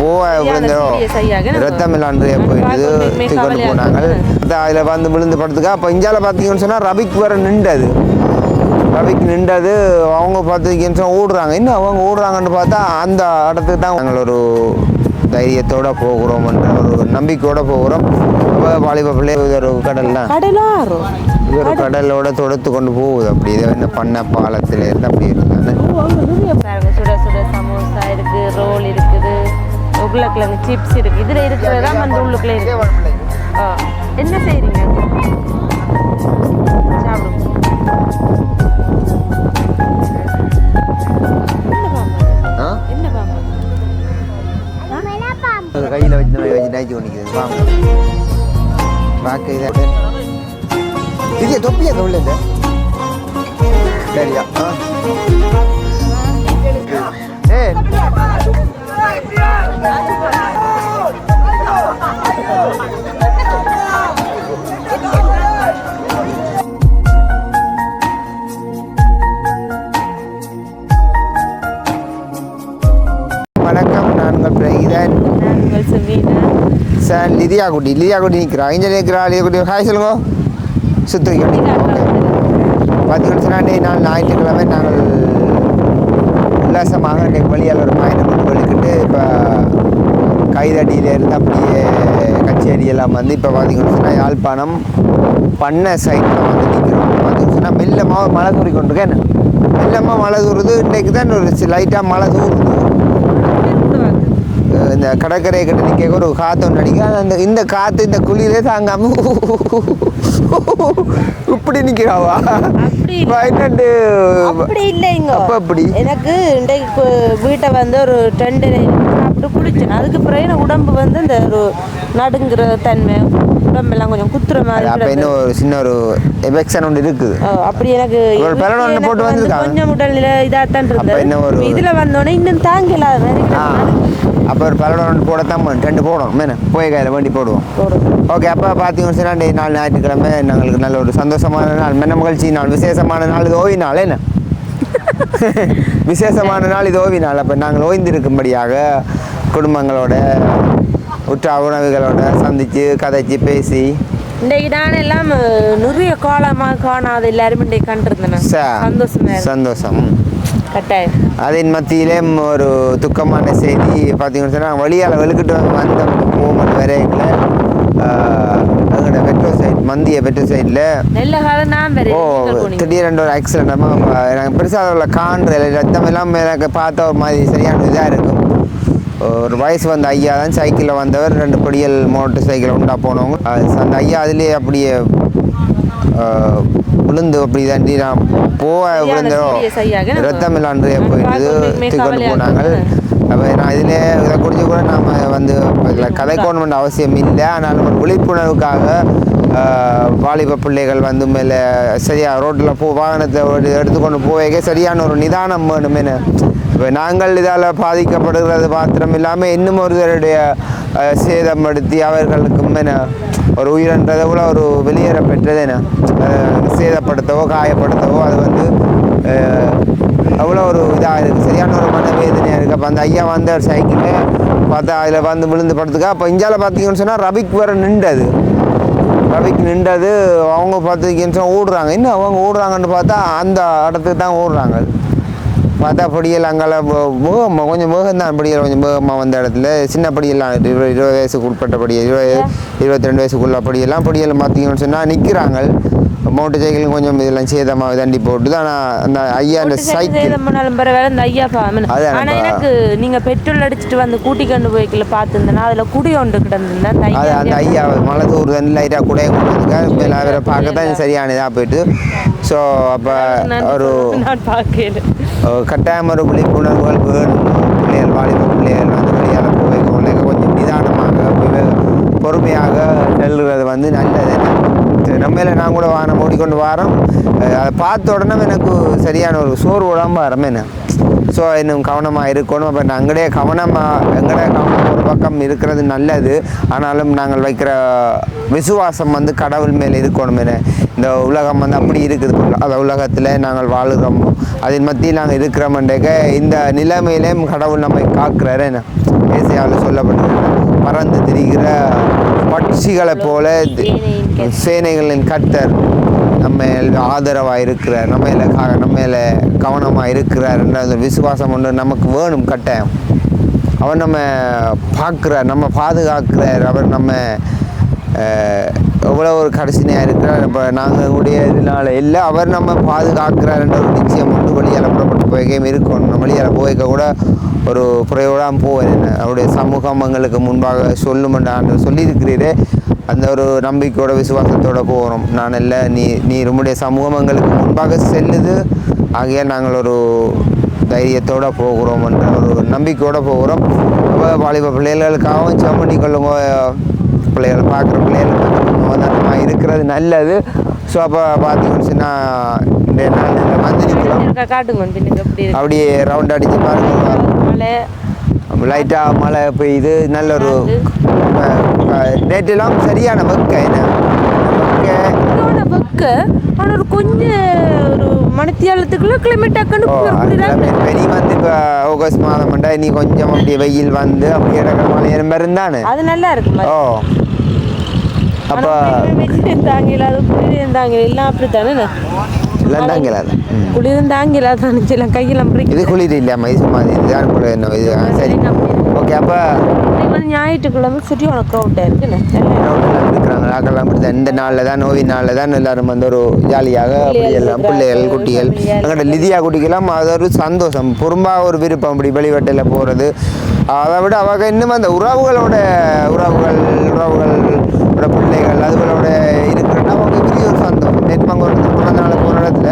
போக விழுந்தோ. serious ஐயாக ரத்தம் இல்லாண்டு போயிட்டு கொண்டு போனாங்க. அதில் வந்து விழுந்து படுத்துக்கா. அப்போ இந்தியாவில் பார்த்தீங்கன்னு சொன்னால் ரவிக்கு வேற நின்றது. ரவிக்கு நின்றது அவங்க சொன்னா ஓடுறாங்க. இன்னும் அவங்க ஓடுறாங்கன்னு பார்த்தா அந்த இடத்துக்கு தான் நாங்கள் ஒரு தைரியத்தோட போகிறோம்ன்ற ஒரு நம்பிக்கையோட போகிறோம். அப்போ வாலிப பிள்ளை இது ஒரு கடல்லாம் இது ஒரு கடலோட தொடுத்து கொண்டு போகுது. அப்படி இதை என்ன பண்ண பாலத்தில் இருந்து அப்படி இருந்தாங்க பாருங்க. சுட சுட சமோசா இருக்கு ரோல் இருக்குது. உருளைக்கிழங்கு சிப்ஸ் இருக்கு. இதுல இருக்கிறதா வந்து உள்ளுக்குள்ள இருக்கு. ஆ. என்ன என்ன பாம்பு? கையில் வச்சு நம்ம வச்சு பண்ணிக்கிறது வாங்க பார்க்க இதை இது தொப்பியா இந்த சரியா. ஆ. சார் லிதியா குட்டி லிதியா குட்டி நிற்கிறா இங்கே நிற்கிறா லிதியா குட்டி ஹாய் சொல்லுங்க சுத்து சொன்னால் இன்றைய நாள் ஞாயிற்றுக்கிழமை நாங்கள் உல்லாசமாக இன்றைக்கு வழியால் ஒரு பயணம் கொண்டு வெளிக்கிட்டு இப்போ கைதடியிலேருந்து அப்படியே கச்சேரி எல்லாம் வந்து இப்போ பார்த்தீங்கன்னு சொன்னால் யாழ்ப்பாணம் பண்ண சைட்டில் வந்து நிற்கிறோம் பார்த்தீங்கன்னு சொன்னால் மெல்லமாக மழை தூறி கொண்டிருக்கேன் மெல்லமாக மழை தூறுது இன்றைக்கு தான் ஒரு லைட்டாக மழை அஹ் இந்த கடற்கரை கிட்ட நிற்க ஒரு காற்று ஒன்று அடிக்கும் அந்த இந்த காற்று இந்த குளிரே தாங்காம இப்படி நிற்கிறாவா. பதினெண்டு அப்படி இல்லைங்க அப்ப அப்படி எனக்கு இன்றைக்கு வீட்டை வந்து ஒரு டெண்டரை சாப்பிட்டு குடிச்சேன் அதுக்கு பிறகு உடம்பு வந்து இந்த ஒரு நடுங்குற தன்மை உடம்பெல்லாம் கொஞ்சம் குத்துற மாதிரி அப்போ. இன்னும் ஒரு சின்ன ஒரு எஃபெக்ஷன் ஒன்று இருக்குது. அப்படி எனக்கு ஒரு எனக்கு போட்டு வந்து. கொஞ்சம் உடல்நிலை என்ன இருந்தது. ஒரு- இதுல வந்தோடனே இன்னும் தாங்கல. அது மாதிரி ஆ அப்போ ஒரு ஒன்று போடத்தான் போகணும். ரெண்டு போடணும். மேன. போய் கையில் வண்டி போடுவோம். ஓகே அப்போ பார்த்தீங்கன்னு சொன்னால் நாள் ஞாயிற்றுக்கிழமை நாங்களுக்கு நல்ல ஒரு சந்தோஷமான நாள் மென்ன மகிழ்ச்சி நாள் விசேஷமான நாள் இது ஓய்வு நாள் என்ன? விசேஷமான நாள் இது ஓய்வு நாள். அப்போ நாங்கள் ஓய்ந்திருக்கும்படியாக குடும்பங்களோட உற்ற உறவுகளோட சந்தித்து கதைச்சு பேசி. இன்றைக்கு நான் எல்லாம் நிறைய காலமாக காணாத எல்லாரும் இன்றைக்கு கண்டிருந்தேன் சந்தோஷமா. சந்தோஷம். கட்டாயம். அதன் மத்தியிலே ஒரு துக்கமான செய்தி பார்த்தீங்கன்னு சொன்னால் வழியால் வெளுக்கிட்டு வந்த மூமெண்ட் வரையில் எங்களோட பெட்ரோல் சைட் மந்திய பெட்ரோல் சைடில் ஓ. திடீரென்று ஒரு ஆக்சிடென்ட் எனக்கு பெருசாக உள்ள காண்ற ரத்தம் எல்லாம் எனக்கு பார்த்த ஒரு மாதிரி சரியான இதாக இருக்கும். ஒரு வயசு வந்த ஐயா தான் சைக்கிளில் வந்தவர். ரெண்டு படியல் மோட்டர் சைக்கிள் உண்டா போனவங்க. அந்த ஐயா அதுலேயே அப்படியே விழுந்து அப்படி தாண்டி நான் போக விழுந்தோ? serious ஐயாக நம்ம ரத்தம் இல்லாண்டு நம்ம போயிட்டு கொண்டு போனாங்க. அப்போ நான் இதில் இதை குறித்து கூட நாம் வந்து இதில் கதைக்கணுமென்ற அவசியம் இல்லை. ஆனால் நம்ம விழிப்புணர்வுக்காக வாலிப பிள்ளைகள் வந்து மேலே சரியா ரோட்டில் போ வாகனத்தை எடுத்துக்கொண்டு போவேக சரியான ஒரு நிதானம் வேணுமேனு. இப்போ நாங்கள் இதால் பாதிக்கப்படுகிறது மாத்திரம் இல்லாமல் இன்னும் ஒருவருடைய சேதப்படுத்தி அவர்களுக்கு மேன ஒரு உயிரின்றதை கூட ஒரு வெளியேற என்ன? சேதப்படுத்தவோ காயப்படுத்தவோ அது வந்து அவ்வளோ ஒரு இதாக இருக்குது சரியான ஒரு மனவேதனையாக இருக்குது அப்போ அந்த ஐயா வந்த ஒரு சைக்கிளில் பார்த்தா அதில் வந்து விழுந்து படுத்துக்கா. அப்போ இந்தியாவில் பார்த்தீங்கன்னு சொன்னால் ரவிக்கு வேறு நின்றது. ரவிக்கு நின்றது அவங்க பார்த்தீங்கன்னு சொன்னால் ஓடுறாங்க. இன்னும் அவங்க ஓடுறாங்கன்னு பார்த்தா அந்த இடத்துக்கு தான் ஓடுறாங்க. பார்த்தா பொடியல் அங்கால வேகமாக கொஞ்சம் வேகம் தான் படியல் கொஞ்சம் வேகமாக வந்த இடத்துல. சின்ன படியெல்லாம் இருபது இருபது வயசுக்கு உட்பட்ட படியல் இருபது இருபத்தி ரெண்டு வயசுக்குள்ள படியெல்லாம் பொடியல் பார்த்தீங்கன்னு சொன்னால் நிற்கிறாங்க மோட்டர் சைக்கிள் கொஞ்சம் இதெல்லாம் சேதமாக தண்டி போட்டு ஆனால் அந்த ஐயா அந்த சைக்கிள் பரவாயில்ல இந்த ஐயா பாமன் அதான் ஆனா நம்ம- எனக்கு நீங்க பெட்ரோல் அடிச்சிட்டு வந்து கூட்டி கொண்டு போய்க்கல பார்த்துருந்தேன்னா அதுல குடி ஒன்று கிடந்திருந்தேன் அந்த அது அந்த ஐயா. மழை தூர் தண்ணி லைட்டாக கூட கொண்டு மேலே அவரை பார்க்க தான் சரியான இதாக போயிட்டு. ஸோ அப்போ ஒரு கட்டாயம் ஒரு விழிப்புணர்வுகள் வேணும். பிள்ளைகள் வாலிப பிள்ளைகள் வந்து வெளியால் போய் கொஞ்சம் நிதானமாக பொறுமையாக செல்லுறது வந்து நல்லது. நம்மள நான் கூட வாகனம் ஓடிக்கொண்டு வாரம். அதை பார்த்த உடனே எனக்கு சரியான ஒரு சோறு உடம்பு வரமேன ஸோ இன்னும் கவனமாக இருக்கணும். அப்போ அங்கடைய கவனமாக எங்கடைய கவனம் ஒரு பக்கம் இருக்கிறது நல்லது. ஆனாலும் நாங்கள் வைக்கிற விசுவாசம் வந்து கடவுள் மேலே இருக்கணும் இந்த உலகம் வந்து அப்படி இருக்குது. அந்த உலகத்தில் நாங்கள் வாழ்கிறோம். அதன் மத்தியில் நாங்கள் இருக்கிறோம்ன்றக்க இந்த நிலைமையிலேயும் கடவுள் நம்மை காக்குறாரு என்ன. ஏசியாவில் சொல்லப்பட்டு பறந்து திரிகிற பட்சிகளை போல. சேனைகளின் கர்த்தர் நம்ம ஆதரவாக இருக்கிறார் நம்ம மேல கா- நம்ம மேல கவனமாக இருக்கிறார் என்ற அந்த விசுவாசம் ஒன்று நமக்கு வேணும் கட்டாயம். அவர் நம்ம பார்க்குறார் நம்ம பாதுகாக்கிறார். அவர் நம்ம எவ்வளோ ஒரு கடைசினையாக இருக்கிறார். இப்போ நாங்கள் உடைய இதனால இல்லை அவர் நம்ம பாதுகாக்கிறார் என்ற ஒரு நிச்சயம் ஒன்று வெளியால் புறப்பட்டு போய்க்கே இருக்கணும் நம்ம வெளியால் போய்க்க கூட ஒரு குறையோடாம போவேன் என்ன. அவருடைய சமூகம் எங்களுக்கு முன்பாக சொல்லுமென்று சொல்லியிருக்கிறீரே. அந்த ஒரு நம்பிக்கையோட விசுவாசத்தோடு போகிறோம் நான் இல்லை நீ நீ உம்முடைய சமூகம் எங்களுக்கு முன்பாக செல்லுது. ஆகையால் நாங்கள் ஒரு தைரியத்தோடு போகிறோம் என்ற ஒரு நம்பிக்கையோடு போகிறோம். வாலிப பிள்ளைகளுக்காகவும் செம்மணி கொள்ளுங்க பிள்ளைகளை பார்க்குற பிள்ளைகளுக்கு இருக்கிறது நல்லது. ஸோ அப்போ பார்த்தீங்கன்னு சொன்னால் இந்த நாள் காட்டுங்க அப்படியே ரவுண்ட் அடித்து பாருங்க. லைட்டாக மழை பெய்யுது. நல்ல ஒரு நேற்றுலாம் சரியான வெக்க என்ன? வெக்க. ஆனால் ஒரு கொஞ்சம் ஒரு மணித்தியாலத்துக்குள்ள கிளைமேட் டக்குன்னு பெரிய வந்து இப்போ ஆகஸ்ட் மாதம் மண்டா இனி கொஞ்சம் அப்படியே வெயில் வந்து அப்படியே இடக்கிற மழை இருந்தானே? அது நல்லா இருக்கு ஓ. அப்போ தாங்கல அது தாங்கல எல்லாம் அப்படித்தானே? எல்லாம் தாங்கலாது குளிரும் தாங்கல தானே எல்லாம் கையெல்லாம் பிடிக்கும் இது குளிர் இல்லையாம்மா இது சும்மா இதுதான் கூட என்ன இது சரி. ஓகே அப்போ. ஞாயிற்றுக்கிழமை சரியான க்ரௌட்டாக இருக்குண்ணே இருக்கிறாங்க ஆக்கெல்லாம் இந்த நாளில் தான் நோய் நாளில் தான் எல்லாரும் வந்து ஒரு ஜாலியாக அப்படி எல்லாம் பிள்ளைகள் குட்டிகள். எங்கள்கிட்ட லிதியா குட்டிக்கெல்லாம் அது ஒரு சந்தோஷம். பொறும்பாக ஒரு விருப்பம் அப்படி வெளிவட்டில் போகிறது அதை விட அவங்க இன்னும் அந்த உறவுகளோட உறவுகள் உறவுகளோட பிள்ளைகள் அதுகளோட இருக்கிறன்னா அவங்க பெரிய ஒரு சந்தோஷம் ஒரு பிறந்த நாள் போகிற இடத்துல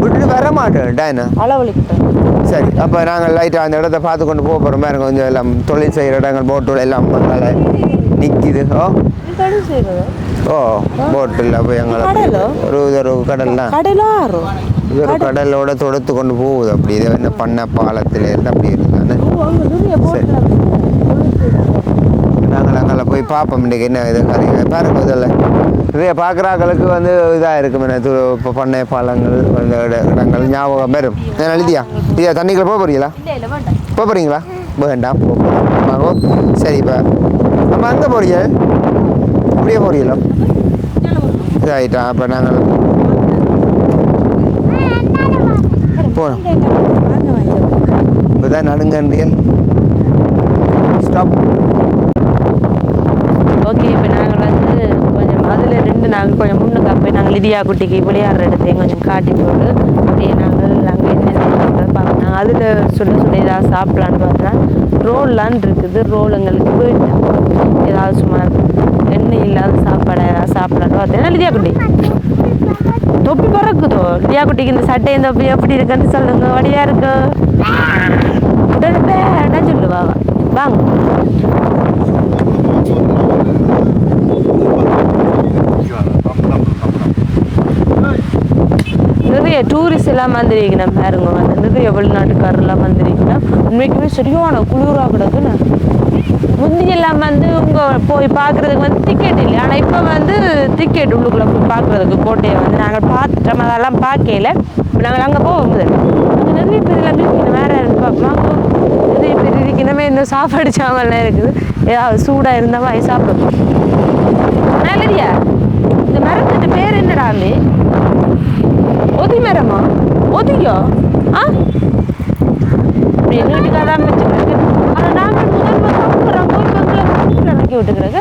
விட்டுட்டு வர மாட்டேன் டாயினா அளவழிக்கிட்டேன் சரி அப்போ நாங்கள் லைட்டாக அந்த இடத்த பார்த்து கொண்டு போக போகிறோம் பாருங்க கொஞ்சம் எல்லாம் தொழில் செய்கிற இடங்கள் போட்டு எல்லாம் பண்ணல நிற்கிது ஓ. ஓ போட்டில் போய் எங்களை? ஒரு ஒரு கடல் தான். இது ஒரு கடலோட தொடுத்து கொண்டு போகுது அப்படி. இது என்ன பண்ண பாலத்தில் இருந்து அப்படி இருந்தானே போட்டில் நாங்கள் அங்கே போய் பார்ப்போம் இன்றைக்கி என்ன இது பாருங்க இதில் நிறைய பார்க்குறாக்களுக்கு வந்து இதாக இருக்கும். என்ன இப்போ பண்ணை பாலங்கள் இடங்கள் ஞாபகம் வரும். என்ன எழுதியா இல்லையா தண்ணிக்குள்ள போக வேண்டாம். போக போகிறீங்களா வேண்டாம் போ வாங்கோ சரி இப்போ நம்ம அங்கே போறீங்க? அப்படியே போறீங்களா? இதாயிட்டா அப்போ நாங்கள் வாங்க இப்போ தான் நடுங்கன்றியல் ஸ்டாப் ஓகே இப்போ அதில் ரெண்டு நாங்கள் கொஞ்சம் முன்னுக்கு போய் நாங்கள் லிதியா குட்டிக்கு விளையாடுற இடத்தையும் கொஞ்சம் காட்டி போட்டு அப்படியே நாங்கள் அங்கே என்ன பார்க்கலாம் அதில் சுட சுட ஏதாவது சாப்பிட்லான்னு பார்த்தா ரோல்லான் இருக்குது. ரோல் எங்களுக்கு வேண்டாம் ஏதாவது சும்மா எண்ணெய் இல்லாத சாப்பாடு ஏதாவது சாப்பிட்லான்னு பார்த்தேன் லிதியா குட்டி? தொப்பி பறக்குதோ? லிதியா குட்டிக்கு இந்த சட்டை இந்த தொப்பி எப்படி இருக்குன்னு சொல்லுங்க. வடியாக இருக்கு. உடனே சொல்லுவா. வாங்க. நிறைய டூரிஸ்ட் எல்லாம் வந்திருக்கணும் பாருங்க வந்து எவ்வளோ நாட்டுக்காரெல்லாம் வந்திருக்கணும் உண்மைக்குமே சரியான குளிராக கிடக்குன்னு. முந்தி எல்லாம் வந்து உங்க போய் பார்க்கறதுக்கு வந்து டிக்கெட் இல்லை. ஆனால் இப்போ வந்து டிக்கெட் உள்ளுக்குள்ள போய் பார்க்கறதுக்கு கோட்டையை வந்து நாங்கள் பார்த்துட்டோம். அதெல்லாம் பார்க்கல. இப்போ நாங்கள் அங்கே போகும்போது அங்கே நிறைய பேர் எல்லாம் இருக்கணும் வேற பார்க்கலாம் நிறைய பேர் இருக்கணுமே இன்னும் சாப்பாடு சாமான்லாம் இருக்குது. ஏதாவது சூடாக இருந்தால் வாங்கி சாப்பிடுவோம் நல்லடியா இந்த மரத்துக்கு பேர் என்னடாமே ஒதி மரமா ஒதியோ ஆ இப்படி நீட்டுக்காக தான் வச்சுக்கிட்டு ஆனால் நாங்கள் சாப்பிட்றோம் போய் விட்டுக்கிறேங்க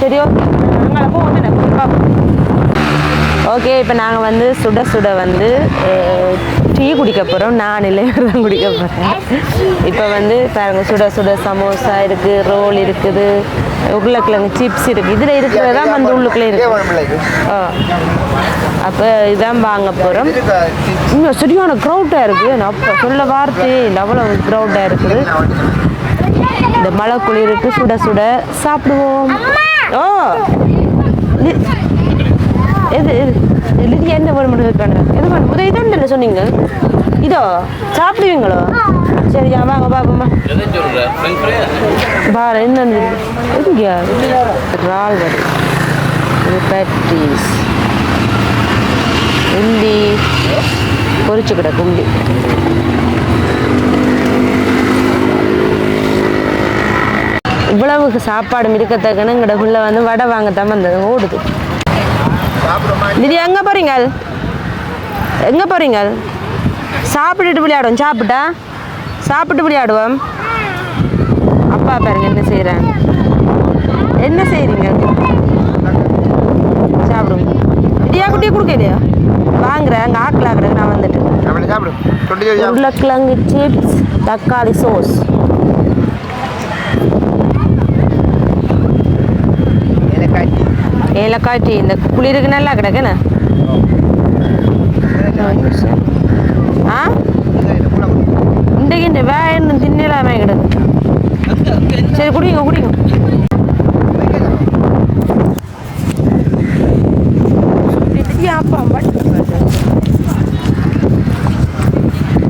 சரி ஓகே நாங்கள் போவோம் என்ன போய் பார்ப்போம் ஓகே இப்போ நாங்கள் வந்து சுட சுட வந்து டீ குடிக்க போகிறோம் நான் இல்லை குடிக்க போகிறேன் இப்போ வந்து பாருங்க சுட சுட சமோசா இருக்குது ரோல் இருக்குது உருளைக்கிழங்கு சிப்ஸ் இருக்குது இதில் இருக்கிறது தான் வந்து உள்ளுக்குள்ளே இருக்குது ஆ. அப்போ இதான் வாங்க போகிறோம் இன்னும் சரியான க்ரௌட்டாக இருக்குது நான் அப்போ சொல்ல வார்த்தையே இல்லை அவ்வளோ க்ரௌட்டாக இருக்குது. இந்த மழை குளிருக்கு சுட சுட சாப்பிடுவோம். ஓ எது இது என்ன வேணும் இருக்காங்க எது வேணும் உதவி தான் இல்லை சொன்னீங்க. இதோ சாப்பிடுவீங்களோ? சரியா வாங்க பாப்போம்மா பாரு என்ன எதுங்க இறால் வருது பேட்ரிஸ் உண்டி பொரிச்சு கிடக்கு இவ்வளவுக்கு சாப்பாடு பிள்ளை வந்து வடை வாங்கத்தான் வந்தது. ஓடுது. திதி எங்கே போகிறீங்க எங்கே போகிறீங்க சாப்பிட்டுட்டு விளையாடுவோம் சாப்பிட்டா? சாப்பிட்டு விளையாடுவோம். அப்பா பாருங்க என்ன செய்கிறாங்க என்ன செய்கிறீங்க சாப்பிடுங்க. இடியா குட்டியை கொடுக்க இல்லையா? வாங்குறேன். அங்கே ஆக்கில் ஆக்குறேன் நான் வந்துட்டு உருளைக்கிழங்கு சிப்ஸ் தக்காளி சோஸ் ஏலக்காய் டீ இந்த குளிருக்கு நல்லா கிடக்குண்ணே ஆ? இந்த வேணும் தின்னலாமே கிடக்கு. சரி குடிங்க குடிங்க.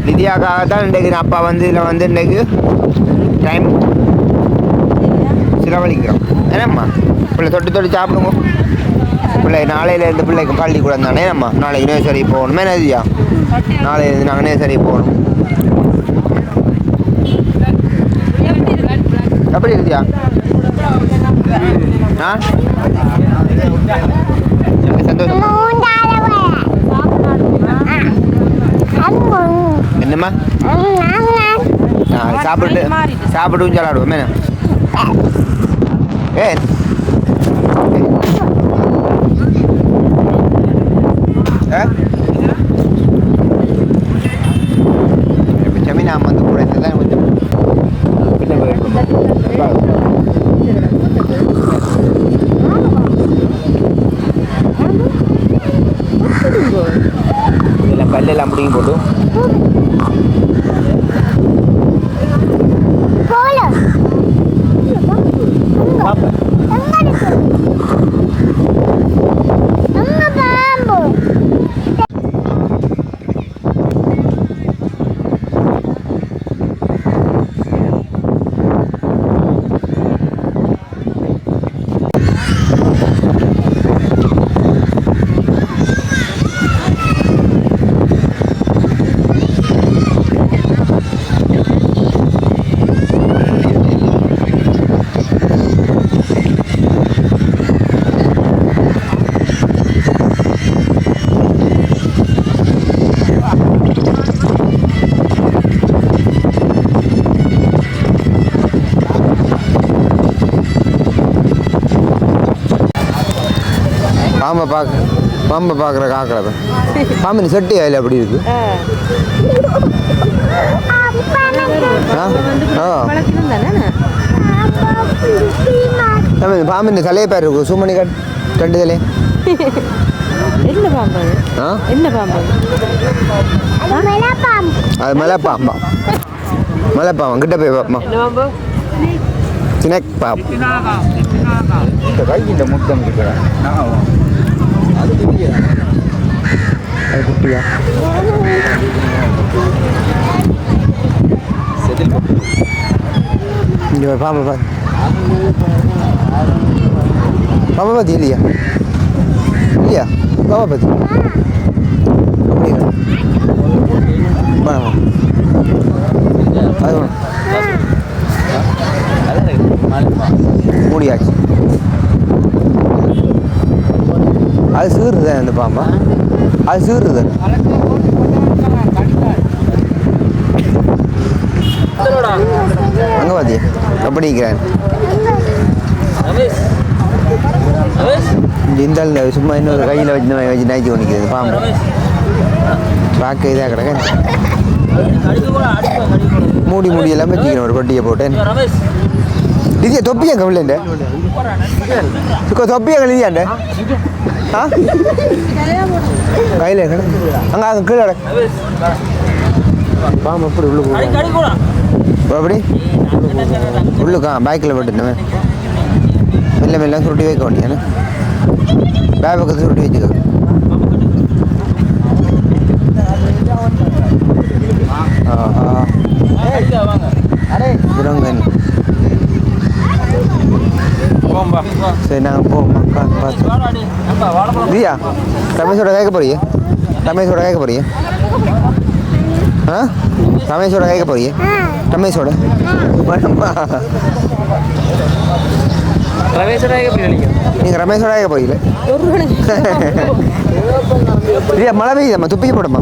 நிதியாக்காக தான் இன்றைக்கு அப்பா வந்து இதில் வந்து இன்றைக்கு டைம் சிலவழிக்கிறோம். ஏனம்மா பிள்ளை தொட்டு தொட்டு சாப்பிடுங்க. பிள்ளை நாளையிலேருந்து பிள்ளைக்கு பள்ளிக்கூடம் தானே நம்ம? நாளைக்கு நேசரி போகணுமே நதியா நாளையிலேருந்து நாங்கள் நேசரி போகணும். எப்படி இருக்குதியா ஆ? சந்தோஷம். என்னம்மா? சாப்பிட்டு சாப்பிட்டு விளாடுவோம் ஏ ஜமீன் நாம் வந்து கூட இருந்தால் கொஞ்சம் பிள்ளை போயிருக்கும். இதெல்லாம் கல்லெல்லாம் பிடிங்கி போட்டு பாம்பை பார்க்க பாம்பை பார்க்குற காக்கலை பாம்பு நீ செட்டி அதில் அப்படி இருக்கு. ஆ. ஆ? நம்ம இந்த பாம்பு இந்த தலையை பேர் இருக்கும் சும்மணி கட் ரெண்டு தலை என்ன பாம்பு என்ன பாம்பு அது? மலைப்பாம்பா. மலைப்பாம்பா. கிட்ட போய் பாம்பு? சினக் பாப் இந்த கையில் முத்தம் இருக்கிறேன் அது குட்டியா இங்கே பாரு, பாம்பை பாரு பாம்பை பார்த்தி இல்லையா இல்லையா பாம்பை பார்த்தி அப்படியா வேணாமா அது வேணும் மூடியாச்சு அது சீருது அந்த பாம்பா? அது சீருது அங்கே பாத்தியா? எப்படி இருக்கிறேன் இந்த சும்மா இன்னொரு கையில் வச்சு வச்சு நாய்ச்சி கொண்டிக்கிறது பாம்பு. பார்க்க இதாக கிடக்க. மூடி மூடி எல்லாம் வச்சுக்கிறேன் ஒரு கொட்டியை போட்டேன். திதியா தொப்பியா கவிழண்ட தொப்பியா கழிதியாண்ட ஆ கையில் அங்கே அங்கே கீழே. பாம்பு எப்படி உள்ள போகுது அப்படி உள்ளுக்கா பைக்கில் போட்டுருந்தவன் மெல்ல மெல்ல சுருட்டி வைக்க வேண்டியானே பேக் பக்கத்து சுருட்டி வச்சுக்கோ ஆஹா குரங்கன் சரி நாங்கள் போவோம். பார்த்து தியா ரமேஷோட கேட்க போறிய? ரமேஷோட கேட்க போறிய? ஆ? ரமேஷோட கேட்க போறீங்க ரமேஷோட? வேணுமா? நினைக்கிறேன் நீங்கள் ரமேஷோட கேட்க போறீங்களே? இல்லையா மழை பெய்யுதம்மா துப்பி போடமா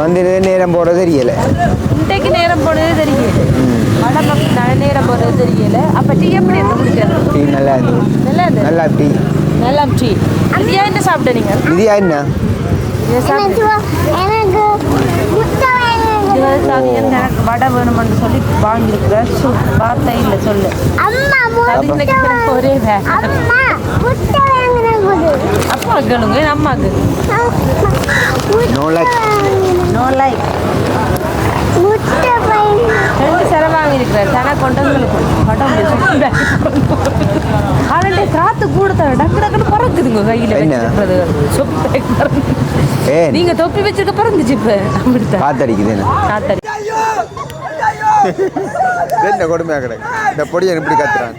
வந்து நேரம் போகிறது தெரியல இன்றைக்கு நேரம் போனதே தெரியல மழை நேரம் போனது தெரியல அப்போ டீ எப்படி குடிக்கிறது டீ நல்லா நல்லா டீ நல்லா டீ இந்தியா என்ன சாப்பிட்ட நீங்க நிதியா என்ன இதை சாப்பிட்டு எனக்கு இது வடை வேணும்னு சொல்லி வாங்கியிருக்கிறேன் வார்த்தை இல்லை சொல்லு ஒரே அப்பா கேளுங்க அம்மாக்கு. நோ லைக் முட்டை பையன் ரெண்டு சிலை வாங்கியிருக்கிறேன் தன கொண்டு வந்து படம் காலையில காத்து கூட தர டக்கு டக்குன்னு பறக்குதுங்க கையில? வச்சிருக்கிறது சொப்பு நீங்க தொப்பி வச்சிருக்க பறந்துச்சு இப்ப அப்படித்தான் காத்தடிக்குது என்ன காத்தடி என்ன கொடுமையாக கிடக்கு இந்த பொடியை இப்படி கத்துறாங்க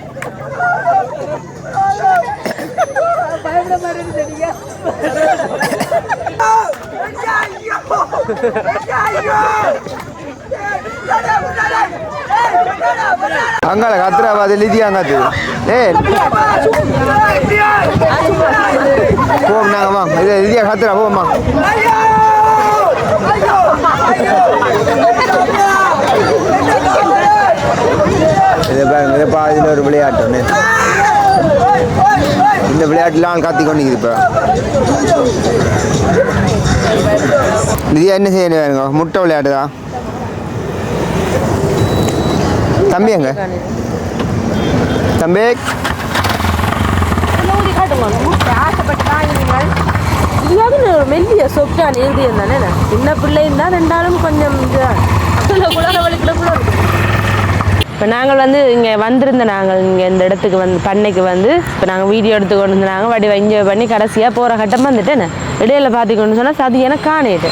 அங்கால கத்துறா அது லிதியா காத்து ஏ போம் நாங்க வாங்க இது லிதியா கத்துறா போம்மா. இதை பாருங்க இதை பாதியில் ஒரு விளையாட்டு ஒன்று இந்த விளையாட்டுலாம் காத்தி கொண்டு இப்போ. நிதியா என்ன செய்யணும் வேணுங்க? முட்டை விளையாட்டு தான் தம்பி எங்க? தம்பி? ஊதி காட்டுங்க. முட்டை ஆசைப்பட்டு வாங்கினீங்கள் இதாவது ஒரு மெல்லிய சொக்கான் இருதயம் தானே சின்ன பிள்ளையும் தான் ரெண்டாலும் கொஞ்சம் இப்போ நாங்கள் வந்து இங்கே வந்திருந்த நாங்கள் இங்கே இந்த இடத்துக்கு வந்து பண்ணைக்கு வந்து இப்போ நாங்கள் வீடியோ எடுத்து கொண்டு வந்து நாங்கள் வடி என்ஜாய் பண்ணி கடைசியாக போகிற கட்டம் வந்துட்டேன் இடையில பார்த்துக்கணும்னு சொன்னால் சதியனை காணேது.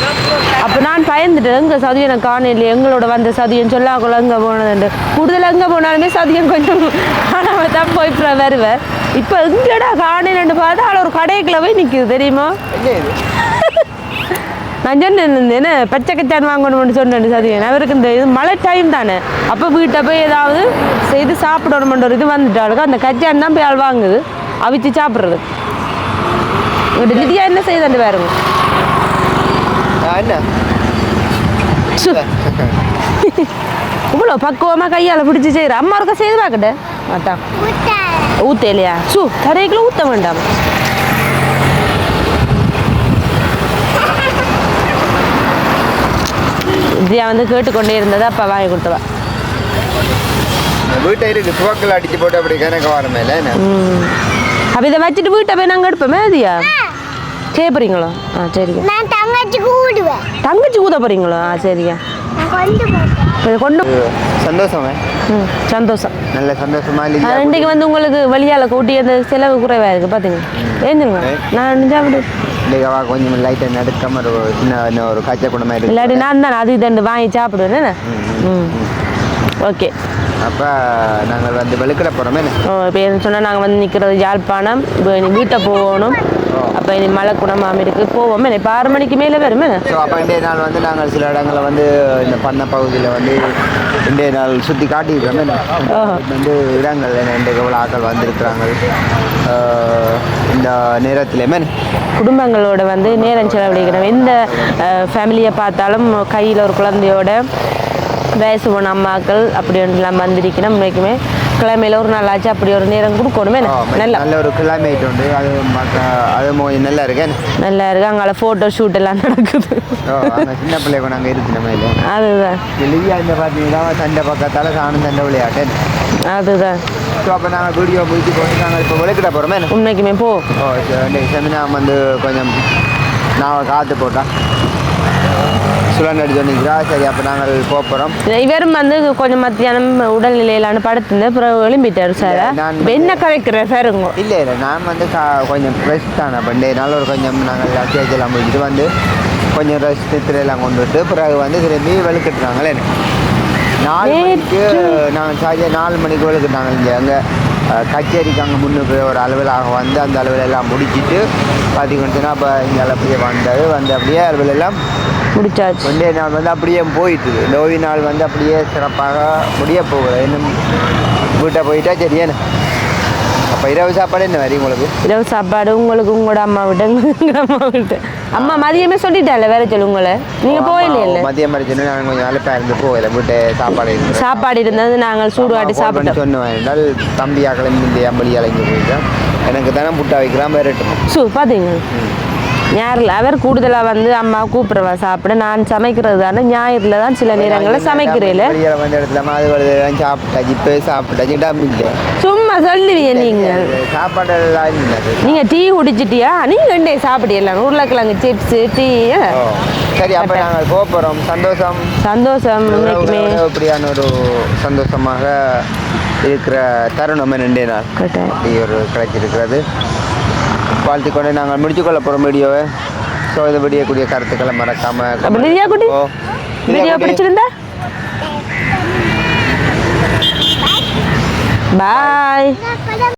அப்போ நான் பயந்துட்டேன். இங்கே சதியனை காணையில எங்களோட வந்த சதியன் சொல்லாக்குள்ள எங்கே போனதுண்டு கூடுதல் எங்கே போனாலுமே சதியன் கொஞ்சம் ஆனால் தான் போய் வருவேன். இப்போ எங்கடா காணையிலன்னு பார்த்தா அதில் ஒரு கடைக்குள்ள போய் நிற்குது தெரியுமா? நான் சொன்னேன் என்ன பச்சை கச்சான் வாங்கணும்னு சொன்னேன் சதியன். அவருக்கு இந்த இது மழை டைம் தானே. அப்போ வீட்டை போய் ஏதாவது செய்து சாப்பிடணுமென்ற ஒரு இது வந்துட்டாளுக்கு அந்த கச்சான் தான் போய் ஆள் வாங்குது. அவிச்சு சாப்பிட்றது. லிதியா என்ன செய்யுது பாருங்க. என்ன. இவ்வளோ பக்குவமாக கையால் பிடிச்சி செய்கிற அம்மா இருக்க செய்து பார்க்கட்ட. மாட்டான் முட்டை. ஊத்த. இல்லையா? சு தரைக்குள்ள ஊற்ற வேண்டாம். வித்யா வந்து கேட்டுக்கொண்டே இருந்தது அப்பா வாங்கி கொடுத்தவா. வீட்டை இருக்கு துவக்கல் அடிச்சு போட்டு அப்படி கணக்கு வர மேல அப்போ இதை வச்சுட்டு வீட்டை போய் நாங்கள் எடுப்போமே அதியா செய்ய போகிறீங்களோ ஆ சரிங்க. நான் தங்கச்சி கூடுவேன் தங்கச்சி ஊத போகிறீங்களோ ஆ சரிங்க. கொண்டு சந்தோஷமே? ம் சந்தோஷம். நல்ல சந்தோஷமா இன்றைக்கு வந்து உங்களுக்கு வெளியால் கூட்டி அந்த செலவு குறைவாக இருக்குது பார்த்தீங்க ஏஞ்சிருங்க நான் அவ கொஞ்சம் லைட்டாக நடுக்காம ஒரு சின்ன ஒரு காய்ச்சல் குணமா இருக்கு இல்லாட்டி நான் தான் அது இதண்டு வாங்கி சாப்பிடுவேன் ஓகே அப்போ நாங்கள் வந்து வெளுக்கிட போகிறோமே இப்போ சொன்னால் நாங்கள் வந்து நிற்கிறது யாழ்ப்பாணம் இப்போ இனி வீட்டை போகணும் அப்போ இனி மழை குணமாம இருக்கு போவோம் இப்போ ஆறு மணிக்கு மேலே வரும் ஸோ அப்போ இன்றைய நாள் வந்து நாங்கள் சில இடங்களை வந்து இந்த பண்ண பகுதியில் வந்து இன்றைய நாள் சுற்றி காட்டியிருக்கோமே. வந்து இடங்கள் இன்றைக்கு எவ்வளோ ஆட்கள் வந்திருக்கிறாங்க இந்த நேரத்துலையுமே குடும்பங்களோட வந்து நேரம் செலவழிக்கணும் எந்த ஃபேமிலியை பார்த்தாலும் கையில் ஒரு குழந்தையோட வயசு போன அம்மாக்கள் அப்படின்லாம் வந்திருக்கணும் இன்னைக்குமே கிழமையில ஒரு நாளாச்சும் அப்படி ஒரு நேரம் கொடுக்கணுமே. நல்லா நல்ல ஒரு கிளைமேட் உண்டு. அது அது நல்லா இருக்கேன் நல்லா இருக்கு. அங்கே ஃபோட்டோ ஷூட் எல்லாம் நடக்குது. சின்ன பிள்ளைங்க நாங்கள் இருக்கு நம்ம இல்லை அதுதான். லிவியா இந்த பார்த்தீங்கன்னா சண்டை பக்கத்தால் சாணம் சண்டை விளையாட்டு. அதுதான். ஸோ அப்போ நாங்கள் வீடியோ முடிச்சு போட்டு நாங்கள் இப்போ விளக்கிட போகிறோமே உண்மைக்குமே போ. ஓ செமினா வந்து கொஞ்சம் நான் காற்று போட்டா. சுழன் நிற்கிறா சரி அப்போ நாங்கள் போக போகிறோம் இவரும் வந்து கொஞ்சம் மத்தியானம் உடல்நிலையிலான படுத்திருந்தேன் அப்புறம் எழும்பிட்டாரு சார் நான் என்ன கதைக்கிற சாருங்க இல்லை இல்லை நான் வந்து கொஞ்சம் ரெஸ்ட் தானே பண்டே நாள் ஒரு கொஞ்சம் நாங்கள் அத்தியாவசியம் எல்லாம் முடிச்சுட்டு வந்து கொஞ்சம் ரெஸ்ட் திரையெல்லாம் கொண்டு விட்டு பிறகு வந்து திரும்பி வெளுக்கட்டுறாங்களே நாலு மணிக்கு நாங்கள் சாஜா நாலு மணிக்கு வெளுக்கட்டாங்க இங்கே. அங்கே கச்சேரிக்கு அங்கே முன்னுக்கு ஒரு அலுவலாக வந்து அந்த அலுவல் எல்லாம் முடிச்சிட்டு பார்த்தீங்கன்னா அப்போ இங்கே அப்படியே வந்தது வந்து அப்படியே அலுவல் எல்லாம் முடிச்சாச்சு. ஒன்றே நாள் வந்து அப்படியே போயிட்டு ஓய்வு நாள் வந்து அப்படியே சிறப்பாக முடிய போகுது. இன்னும் வீட்டை போயிட்டா சரியான அப்போ இரவு சாப்பாடு என்ன வரி உங்களுக்கு? இரவு சாப்பாடு உங்களுக்கு உங்களோட அம்மா விட்டு அம்மா விட்டு. அம்மா மதியமே சொல்லிட்டால வேற சொல்லு உங்களை. நீங்க போயில்லையில மதியம் மறைச்சு நாங்கள் கொஞ்சம் அழைப்பா இருந்து போகல. வீட்டு சாப்பாடு சாப்பாடு இருந்தது நாங்கள் சூடுவாட்டி சாப்பிட்டோம். சொன்னேன் என்றால் தம்பியா கிளம்பி இந்த அம்பளி அலைஞ்சு போயிட்டேன் எனக்கு தானே புட்டா வைக்கிறான் விரட்டும் சு பார்த்தீங்க ஞாயிறில் அவர் கூடுதலாக வந்து அம்மா கூப்பிடுவா சாப்பிட. நான் சமைக்கிறது தானே ஞாயிறில் தான் சில நேரங்களில் சமைக்கிறேன் சும்மா சொல்லுவீங்க நீங்கள் சாப்பாடு எல்லாம் இல்லை. நீங்க டீ குடிச்சிட்டியா? நீங்க ரெண்டே சாப்பிடலாம் உருளைக்கிழங்கு சிப்ஸ் டீ சரி அப்போ நாங்கள் போக போகிறோம். சந்தோஷம். சந்தோஷம். இப்படியான ஒரு சந்தோஷமாக இருக்கிற தருணம் ரெண்டே நாள். ஒரு கிடைச்சிருக்கிறது. வாழ்த்து கொண்டு நாங்கள் முடிச்சுக்கொள்ள போகிறோம் வீடியோவை. ஸோ இந்த வீடியோக்கூடிய கருத்துக்களை மறக்காம அப்ப திவ்யா குட்டி? ஓ, திவ்யா வீடியோ. பிடிச்சிருந்தா? பாய்